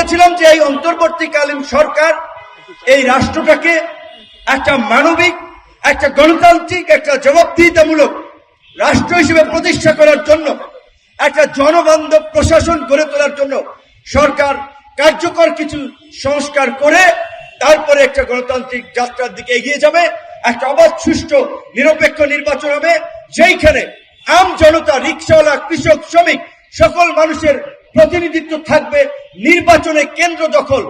চেয়েছিলাম যে এই অন্তর্বর্তীকালীন সরকার এই রাষ্ট্রটাকে একটা মানবিক, একটা গণতান্ত্রিক, একটা জবাবদিহিতামূলক রাষ্ট্র হিসেবে প্রতিষ্ঠা করার জন্য, একটা জনবান্ধব প্রশাসন গড়ে তোলার জন্য সরকার কার্যকর কিছু সংস্কার করে তারপরে একটা গণতান্ত্রিক যাত্রার দিকে এগিয়ে যাবে, একটা অবাধ, সুষ্ঠু, নিরপেক্ষ নির্বাচন হবে, যেইখানে আম জনতা, রিক্সাওয়ালা, কৃষক, শ্রমিক সকল মানুষের প্রতিনিধিত্ব থাকবে নির্বাচনে কেন্দ্র দখল,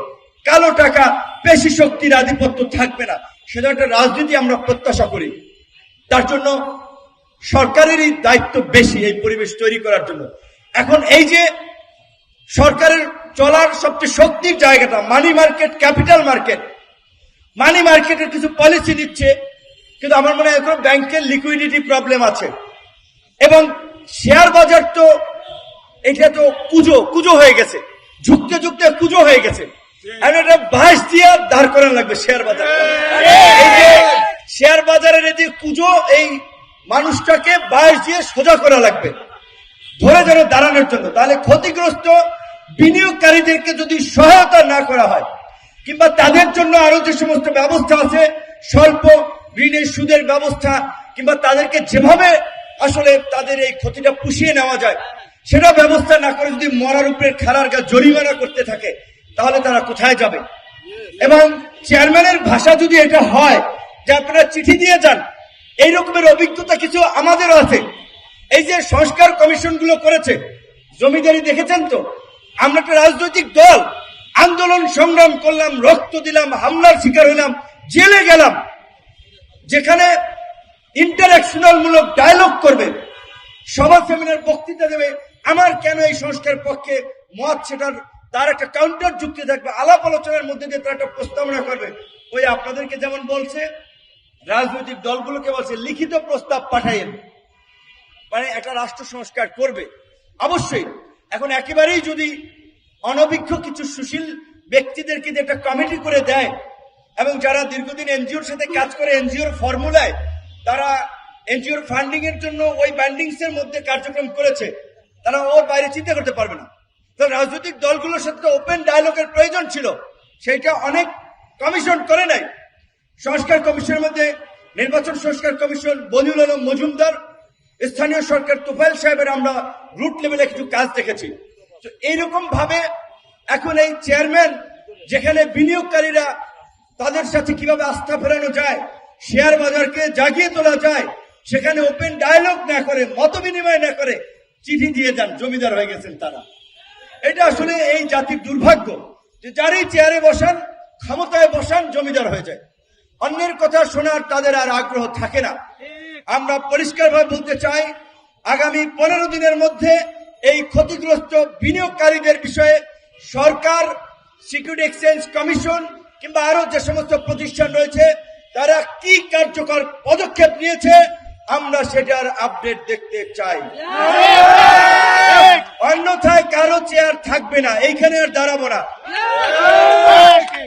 কালো টাকা, পেশি শক্তির আধিপত্য থাকবে না। সেটা একটা রাজনীতি আমরা প্রত্যাশা করি। তার জন্য সরকারেরই দায়িত্ব বেশি এই পরিবেশ তৈরি করার জন্য। এখন এই যে সরকারের চলার সবচেয়ে শক্তির জায়গাটা money market capital market money মার্কেটের কিছু পলিসি দিচ্ছে, কিন্তু আমার মনে হয় এখন ব্যাংকের লিকুইডিটি প্রবলেম আছে। এবং শেয়ার বাজার তো, এটা তো কুজো কুজো হয়ে গেছে। ঝুঁকতে ঝুঁকতে কুজো হয়ে গেছে। এখন এটা দিয়ে দাঁড় করানো লাগবে শেয়ার বাজার। শেয়ার বাজারের এই যে কুজো এই মানুষটাকে বাঁশ দিয়ে সোজা করা লাগবে। ধরে ধরে দাঁড়ানোর জন্য। তাহলে ক্ষতিগ্রস্ত বিনিয়োগকারীদেরকে যদি সহায়তা না করা হয় কিংবা তাদের জন্য আরও যে সমস্ত ব্যবস্থা আছে স্বল্প ঋণের সুদের ব্যবস্থা কিংবা তাদেরকে যেভাবে আসলে তাদের এই ক্ষতিটা পুষিয়ে নেওয়া যায় সেটা ব্যবস্থা না করে যদি মরার উপরে খেলার গা জরিমানা করতে থাকে, তাহলে তারা কোথায় যাবে? এবং চেয়ারম্যানের ভাষা যদি এটা হয় যে আপনারা চিঠি দিয়ে যান, এই রকমের অভিজ্ঞতা কিছু আমাদেরও আছে। এই যে সংস্কার কমিশনগুলো করেছে, জমিদারি দেখেছেন তো? আমরা একটা রাজনৈতিক দল, আন্দোলন সংগ্রাম করলাম, রক্ত দিলাম, হামলার শিকার হইলাম জেলে গেলাম। যেখানে ইন্টারাকশনাল মূলক ডায়লগ করবে সভা সেমিনার বক্তৃতা দেবে আমার কেন এই সংস্কার পক্ষে মত সেটার তার একটা কাউন্টার যুক্তি থাকবে? আলাপ আলোচনার মধ্যে দিয়ে তার একটা প্রস্তাবনা করবে। ওই আপনাদেরকে যেমন বলছে, রাজনৈতিক দলগুলোকে বলছে, লিখিত প্রস্তাব পাঠাইয়েন মানে একটা রাষ্ট্র সংস্কার করবে। অবশ্যই, এখন একেবারেই যদি অনভিজ্ঞ কিছু সুশীল ব্যক্তিদেরকে একটা কমিটি করে দেয়, এবং যারা দীর্ঘদিন এনজিওর সাথে কাজ করে, এনজিওর ফর্মুলায় তারা এনজিওর ফান্ডিং এর জন্য ওই ব্যান্ডিংস এর মধ্যে কার্যক্রম করেছে তারা ওর বাইরে চিন্তা করতে পারবে না। তো রাজনৈতিক দলগুলোর সাথে ওপেন ডায়ালগের প্রয়োজন ছিল। সেইটা অনেক কমিশন করে নাই। সংস্কার কমিশনের মধ্যে নির্বাচন সংস্কার কমিশন বলিউল আলম মজুমদার, স্থানীয় সরকার তোফাইল সাহেবের আমরা রুট লেভেলে কিছু কাজ দেখেছি। তো এইরকম ভাবে এখন এই চেয়ারম্যান যেখানে বিনিয়োগকারীরা তাদের সাথে কীভাবে আস্থা ফেরানো যায় শেয়ার বাজারকে জাগিয়ে তোলা যায়, সেখানে ওপেন ডায়ালগ না করে মত বিনিময় না করে চিঠি দিয়ে যান, জমিদার হয়ে গেছেন তারা। এটা আসলে এই জাতির দুর্ভাগ্য যে যারই চেয়ারে বসান, ক্ষমতায় বসান, জমিদার হয়ে যায়। অন্যের কথা শোনার তাদের আর আগ্রহ থাকে না। আমরা পরিষ্কারভাবে বলতে চাই, আগামী পনেরো দিনের মধ্যে এই ক্ষতিগ্রস্ত বিনিয়োগকারীদের বিষয়ে সরকার সিকিউরিটি এক্সচেঞ্জ কমিশন কিংবা আরও যে সমস্ত প্রতিষ্ঠান রয়েছে, তারা কি কার্যকর পদক্ষেপ নিয়েছে আমরা সেটার আপডেট দেখতে চাই। অন্যথায় কারও চেয়ার থাকবে না, এইখানে আর দাঁড়াবো না।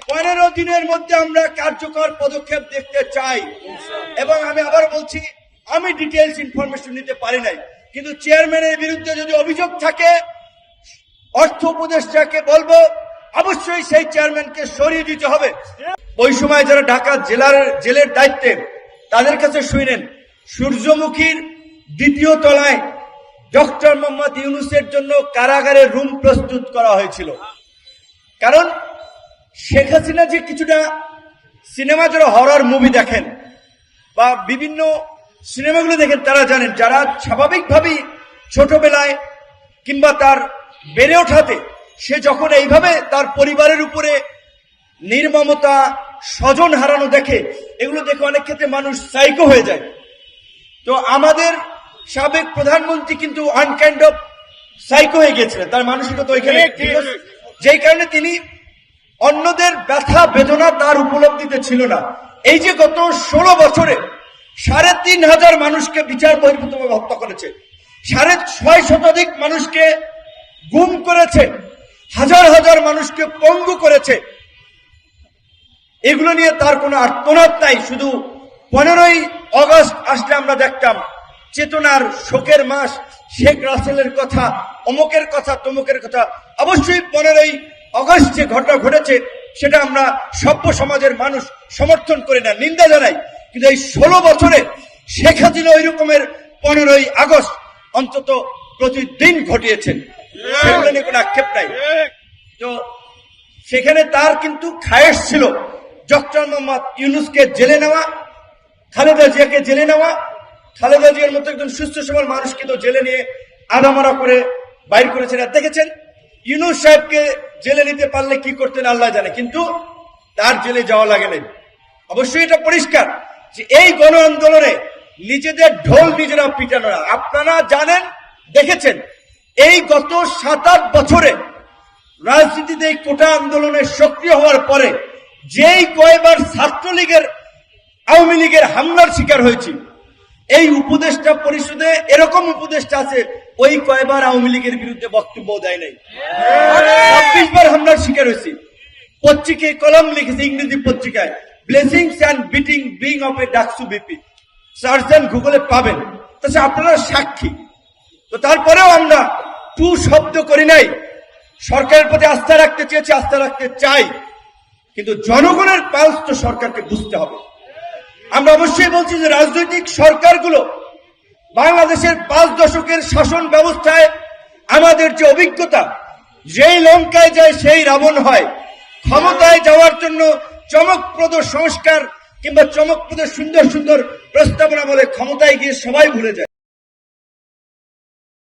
পনেরো দিনের মধ্যে আমরা কার্যকর পদক্ষেপ দেখতে চাই। এবং আমি আবার বলছি, আমি ডিটেলস ইনফরমেশন নিতে পারি নাই। কিন্তু চেয়ারম্যানের বিরুদ্ধে যদি অভিযোগ থাকে, অর্থ উপদেষ্টাকে বলব, অবশ্যই সেই চেয়ারম্যানকে সরিয়ে দিতে হবে। ওই সময় যারা ঢাকা জেলার, জেলের দায়িত্বে, তাদের কাছে শুনেন সূর্যমুখীর দ্বিতীয় তলায় ডক্টর মোহাম্মদ ইউনুসের জন্য কারাগারে রুম প্রস্তুত করা হয়েছিল। কারণ শেখ হাসিনা যে কিছুটা সিনেমা যারা হরর মুভি দেখেন বা বিভিন্ন সিনেমাগুলো দেখেন, তারা জানেন যারা স্বাভাবিকভাবেই ছোটবেলায় কিংবা তার বেড়ে ওঠাতে সে যখন এইভাবে তার পরিবারের উপরে নির্মমতা, স্বজন হারানো দেখে, এগুলো দেখে অনেক ক্ষেত্রে মানুষ সাইকো হয়ে যায়। তো আমাদের সাবেক প্রধানমন্ত্রী কিন্তু আনকাইন্ড অফ সাইকো হয়ে গিয়েছিলেন তার মানসিকতা ওইখানে যেই কারণে তিনি অন্যদের ব্যথা বেদনা তার উপলব্ধিতে ছিল না। এই যে গত ষোলো বছরে সাড়ে তিন হাজার মানুষকে বিচার বহির্ভূতভাবে হত্যা করেছে সাড়ে ছয় শতাধিক মানুষকে গুম করেছে হাজার হাজার মানুষকে পঙ্গু করেছে এগুলো নিয়ে তার কোনো আর্তনাদ নাই শুধু পনেরোই অগস্ট আসলে আমরা দেখতাম, চেতনার শোকের মাস, শেখ রাসেলের কথা, অমুকের কথা, তমুকের কথা। অবশ্যই পনেরোই অগস্ট যে ঘটনা ঘটেছে, সেটা আমরা সভ্য সমাজের মানুষ সমর্থন করি না, নিন্দা জানাই। কিন্তু এই ষোলো বছরে শেখ হাসিনা ওই রকমের পনেরোই আগস্ট অন্তত প্রতিদিন ঘটিয়েছেন সেগুলো কোনো আক্ষেপ নাই। তো সেখানে তার কিন্তু খায়েশ ছিল। ডক্টর মোহাম্মদ ইউনুসকে জেলে নেওয়া খালেদা জিয়াকে জেলে নেওয়া, খালেদা জিয়ার মতো একজন সুস্থ সবল মানুষকে তো জেলে নিয়ে আদামারা করে বাইর করেছেন। আর দেখেছেন, ইউনুস সাহেবকে জেলে নিতে পারলে কি করতেন আল্লাহ জানে, কিন্তু তার জেলে যাওয়া লাগে নাই। অবশ্যই এটা পরিষ্কার যে এই গণ আন্দোলনে নিজেদের ঢোল নিজেরা পিটানো না। আপনারা জানেন, দেখেছেন, এই গত সাত আট বছরে রাজনীতিতে এই কোটা আন্দোলনে সক্রিয় হওয়ার পরে যেই কয়বার ছাত্রলীগের আওয়ামী লীগের হামলার শিকার হয়েছি। এই উপদেষ্টা পরিষদে এরকম উপদেষ্টা আছে, ওই কয়বার আওয়ামী লীগের বিরুদ্ধে বক্তব্য দেয় নাই। ছাব্বিশ বার হামলার শিকার হয়েছি। পত্রিকায় কলম লিখেছি, ইংরেজি পত্রিকায় blessings and beating being of a DUCSU VP search গুগলে পাবেন। তাছাড়া আপনারা সাক্ষী। তো তারপরেও আমরা টু শব্দ করি নাই। সরকারের প্রতি আস্থা রাখতে চেয়েছি, আস্থা রাখতে চাই। কিন্তু জনগণের পালস তো সরকারকে বুঝতে হবে। আমরা অবশ্যই বলছি যে রাজনৈতিক সরকারগুলো বাংলাদেশের পাঁচ দশকের শাসন ব্যবস্থায় আমাদের যে অভিজ্ঞতা, যেই লঙ্কায় যায় সেই রাবণ হয়, ক্ষমতায় যাওয়ার জন্য চমকপ্রদ সংস্কার কিংবা চমকপ্রদ সুন্দর সুন্দর প্রস্তাবনা বলে ক্ষমতায় গিয়ে সবাই ভুলে যায়।